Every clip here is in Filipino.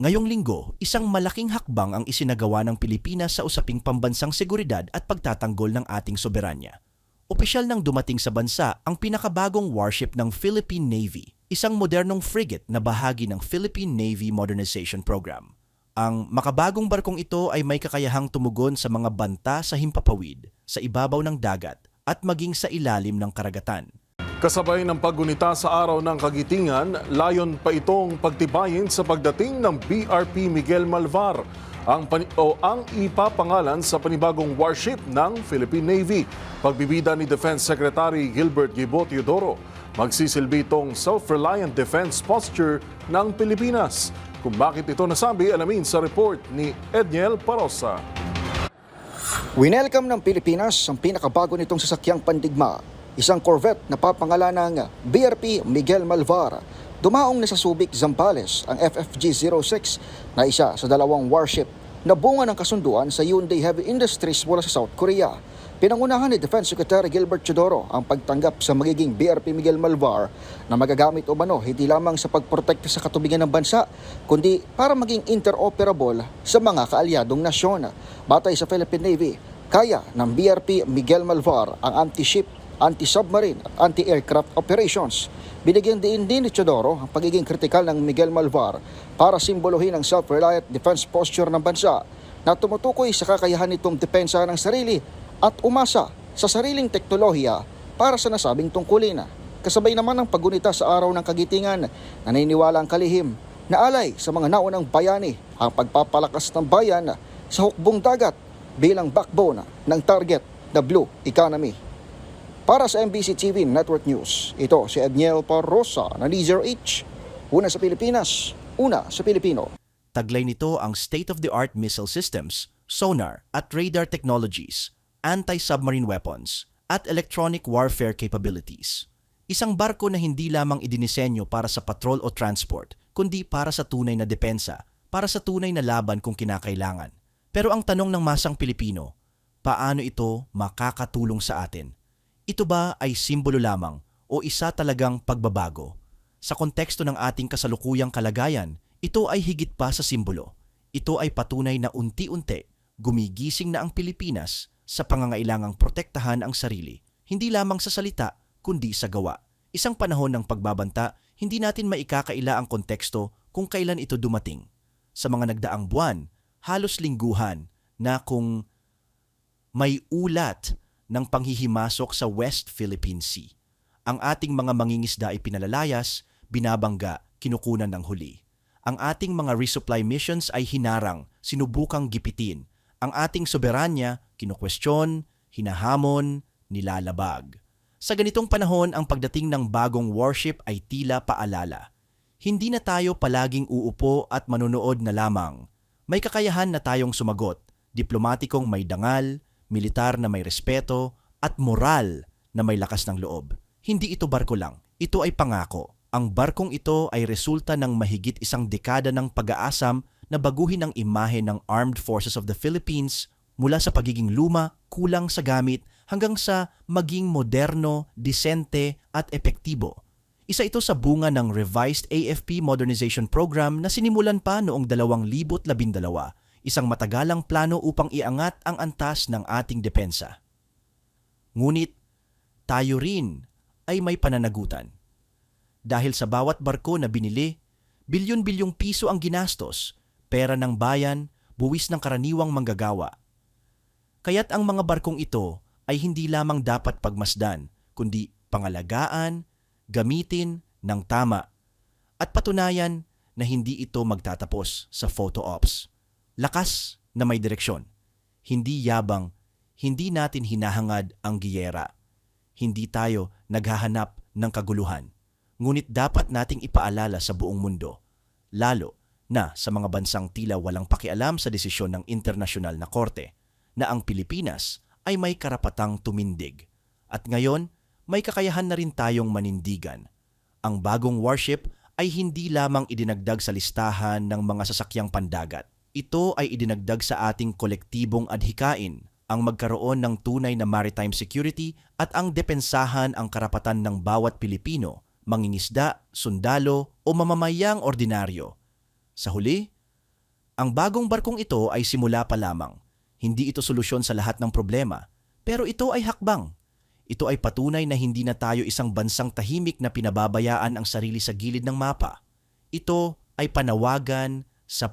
Ngayong linggo, isang malaking hakbang ang isinagawa ng Pilipinas sa usaping pambansang seguridad at pagtatanggol ng ating soberanya. Opisyal nang dumating sa bansa ang pinakabagong warship ng Philippine Navy, isang modernong frigate na bahagi ng Philippine Navy Modernization Program. Ang makabagong barkong ito ay may kakayahang tumugon sa mga banta sa himpapawid, sa ibabaw ng dagat, at maging sa ilalim ng karagatan. Kasabay ng paggunita sa araw ng kagitingan, layon pa itong pagtibayin sa pagdating ng BRP Miguel Malvar ang o ang ipapangalan sa panibagong warship ng Philippine Navy. Pagbibida ni Defense Secretary Gilbert Gibo Teodoro, magsisilbi itong self-reliant defense posture ng Pilipinas. Kung bakit ito nasabi, alamin sa report ni Edniel Parosa. Winelcome ng Pilipinas ang pinakabago nitong sasakyang pandigma, isang Corvette na papangalan ng BRP Miguel Malvar. Dumaong na sa Subic, Zambales ang FFG-06 na isa sa dalawang warship na bunga ng kasunduan sa Hyundai Heavy Industries mula sa South Korea. Pinangunahan ni Defense Secretary Gilbert Chodoro ang pagtanggap sa magiging BRP Miguel Malvar na magagamit o mano hindi lamang sa pagprotekta sa katubigan ng bansa, kundi para maging interoperable sa mga kaalyadong nasyon. Batay sa Philippine Navy, kaya ng BRP Miguel Malvar ang anti-ship, anti-submarine at anti-aircraft operations. Binigyan din din ni Chodoro ang pagiging kritikal ng Miguel Malvar para simbolohin ang self-reliant defense posture ng bansa na tumutukoy sa kakayahan nitong depensa ng sarili at umasa sa sariling teknolohiya para sa nasabing tungkulin. Kasabay naman ng paggunita sa araw ng kagitingan, naniniwala ang kalihim na alay sa mga naunang bayani ang pagpapalakas ng bayan sa hukbong dagat bilang backbone ng target na Blue Economy. Para sa MBC TV Network News, ito si Edniel Parrosa na Leader H. Una sa Pilipinas, una sa Pilipino. Taglay nito ang state-of-the-art missile systems, sonar at radar technologies, anti-submarine weapons, at electronic warfare capabilities. Isang barko na hindi lamang idinisenyo para sa patrol o transport, kundi para sa tunay na depensa, para sa tunay na laban kung kinakailangan. Pero ang tanong ng masang Pilipino, paano ito makakatulong sa atin? Ito ba ay simbolo lamang o isa talagang pagbabago? Sa konteksto ng ating kasalukuyang kalagayan, ito ay higit pa sa simbolo. Ito ay patunay na unti-unti gumigising na ang Pilipinas sa pangangailangang protektahan ang sarili, hindi lamang sa salita kundi sa gawa. Isang panahon ng pagbabanta, hindi natin maikakaila ang konteksto kung kailan ito dumating. Sa mga nagdaang buwan, halos lingguhan na kung may ulat ng panghihimasok sa West Philippine Sea. Ang ating mga mangingisda ay pinalalayas, binabangga, kinukunan ng huli. Ang ating mga resupply missions ay hinarang, sinubukang gipitin. Ang ating soberanya, kinukwestiyon, hinahamon, nilalabag. Sa ganitong panahon, ang pagdating ng bagong warship ay tila paalala. Hindi na tayo palaging uupo at manunood na lamang. May kakayahan na tayong sumagot, diplomatikong may dangal, militar na may respeto, at moral na may lakas ng loob. Hindi ito barko lang, ito ay pangako. Ang barkong ito ay resulta ng mahigit isang dekada ng pag-aasam na baguhin ang imahe ng Armed Forces of the Philippines mula sa pagiging luma, kulang sa gamit, hanggang sa maging moderno, disente at epektibo. Isa ito sa bunga ng revised AFP Modernization Program na sinimulan pa noong 2012, isang matagalang plano upang iangat ang antas ng ating depensa. Ngunit tayo rin ay may pananagutan. Dahil sa bawat barko na binili, bilyon-bilyong piso ang ginastos, pera ng bayan, buwis ng karaniwang manggagawa. Kaya't ang mga barkong ito ay hindi lamang dapat pagmasdan, kundi pangalagaan, gamitin ng tama, at patunayan na hindi ito magtatapos sa photo ops. Lakas na may direksyon, hindi yabang, hindi natin hinahangad ang giyera. Hindi tayo naghahanap ng kaguluhan. Ngunit dapat nating ipaalala sa buong mundo, lalo na sa mga bansang tila walang pakialam sa desisyon ng internasyonal na korte, na ang Pilipinas ay may karapatang tumindig. At ngayon, may kakayahan na rin tayong manindigan. Ang bagong warship ay hindi lamang idinagdag sa listahan ng mga sasakyang pandagat. Ito ay idinagdag sa ating kolektibong adhikain ang magkaroon ng tunay na maritime security at ang depensahan ang karapatan ng bawat Pilipino, mangingisda, sundalo o mamamayang ordinaryo. Sa huli, Ang bagong barkong ito ay simula pa lamang. Hindi ito solusyon sa lahat ng problema, pero ito ay hakbang. Ito ay patunay na hindi na tayo isang bansang tahimik na pinababayaan ang sarili sa gilid ng mapa. Ito ay panawagan sa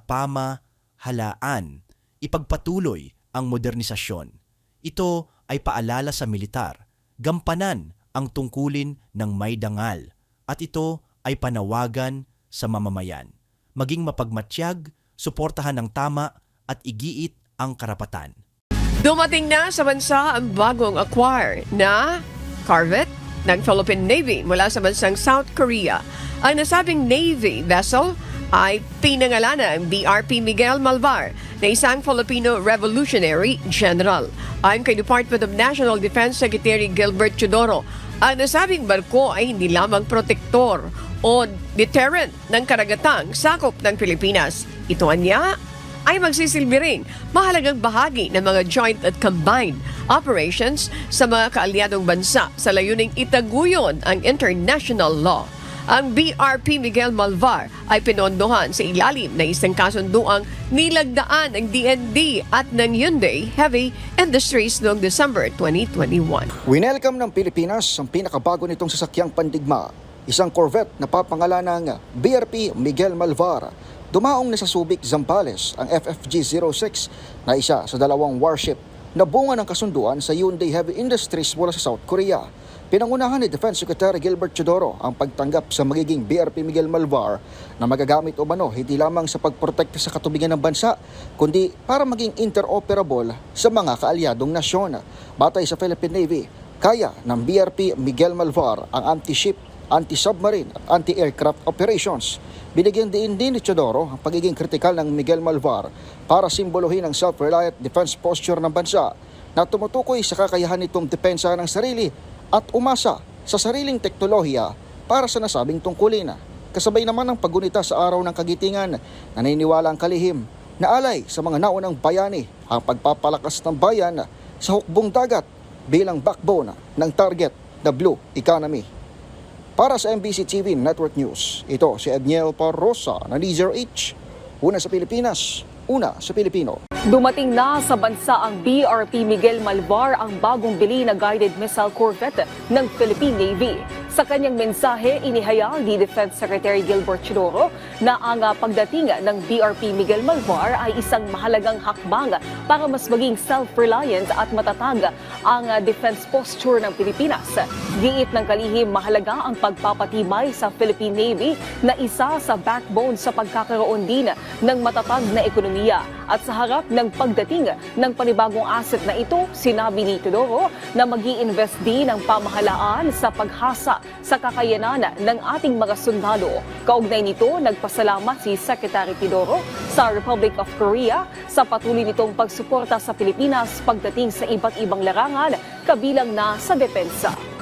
pamahalaan, ipagpatuloy ang modernisasyon. Ito ay paalala sa militar, gampanan ang tungkulin ng may dangal, at ito ay panawagan sa mamamayan. Maging mapagmatsyag, suportahan ng tama at igiit ang karapatan. Dumating na sa bansa ang bagong acquire na corvette ng Philippine Navy mula sa bansang South Korea. Ang nasabing Navy vessel ay pinangalanan BRP Miguel Malvar na isang Filipino Revolutionary General. Ayon kay Department of National Defense Secretary Gilbert Chodoro, ang nasabing barko ay hindi lamang protektor o deterrent ng karagatang sakop ng Pilipinas. Ito anya ay magsisilbi rin mahalagang bahagi ng mga joint at combined operations sa mga kaalyadong bansa sa layuning itaguyon ang international law. Ang BRP Miguel Malvar ay pinondohan sa ilalim ng isang kasunduang nilagdaan ng DND at ng Hyundai Heavy Industries noong December 2021. Winelcome ng Pilipinas ang pinakabago nitong sasakyang pandigma, isang Corvette na papangalan ng BRP Miguel Malvar. Dumaong na sa Subic, Zambales ang FFG-06 na isa sa dalawang warship na bunga ng kasunduan sa Hyundai Heavy Industries mula sa South Korea. Pinangunahan ni Defense Secretary Gilbert Chodoro ang pagtanggap sa magiging BRP Miguel Malvar na magagamit umano hindi lamang sa pagprotekta sa katubigan ng bansa, kundi para maging interoperable sa mga kaalyadong nasyon. Batay sa Philippine Navy, kaya ng BRP Miguel Malvar ang anti-ship, anti-submarine at anti-aircraft operations. Binigyan din din ni Chodoro ang pagiging kritikal ng Miguel Malvar para simbolohin ang self-reliant defense posture ng bansa na tumutukoy sa kakayahan nitong depensa ng sarili at umasa sa sariling teknolohiya para sa nasabing tungkulin. Kasabay naman ang paggunita sa araw ng kagitingan, naniniwala ang kalihim na alay sa mga naunang bayani ang pagpapalakas ng bayan sa hukbong dagat bilang backbone ng target na blue economy. Para sa MBC TV Network News, ito si Edniel Parrosa na H. Una sa Pilipinas, una sa Pilipino. Dumating na sa bansa ang BRP Miguel Malvar ang bagong bili na guided missile corvette ng Philippine Navy. Sa kanyang mensahe, inihayag ni Defense Secretary Gilbert Chodoro na ang ah, pagdating ng BRP Miguel Malvar ay isang mahalagang hakbang para mas maging self-reliant at matatag ang ah, defense posture ng Pilipinas. Giit ng kalihim mahalaga ang pagpapatibay sa Philippine Navy na isa sa backbone sa pagkakaroon din ng matatag na ekonomiya. At sa harap ng pagdating ng panibagong asset na ito, sinabi ni Tudoro na mag invest din ang pamahalaan sa paghasa sa kakayanan ng ating mga sundalo. Kaugnay nito, nagpasalamat si Secretary Tidoro sa Republic of Korea sa patuloy nitong pagsuporta sa Pilipinas pagdating sa iba't ibang larangan kabilang na sa depensa.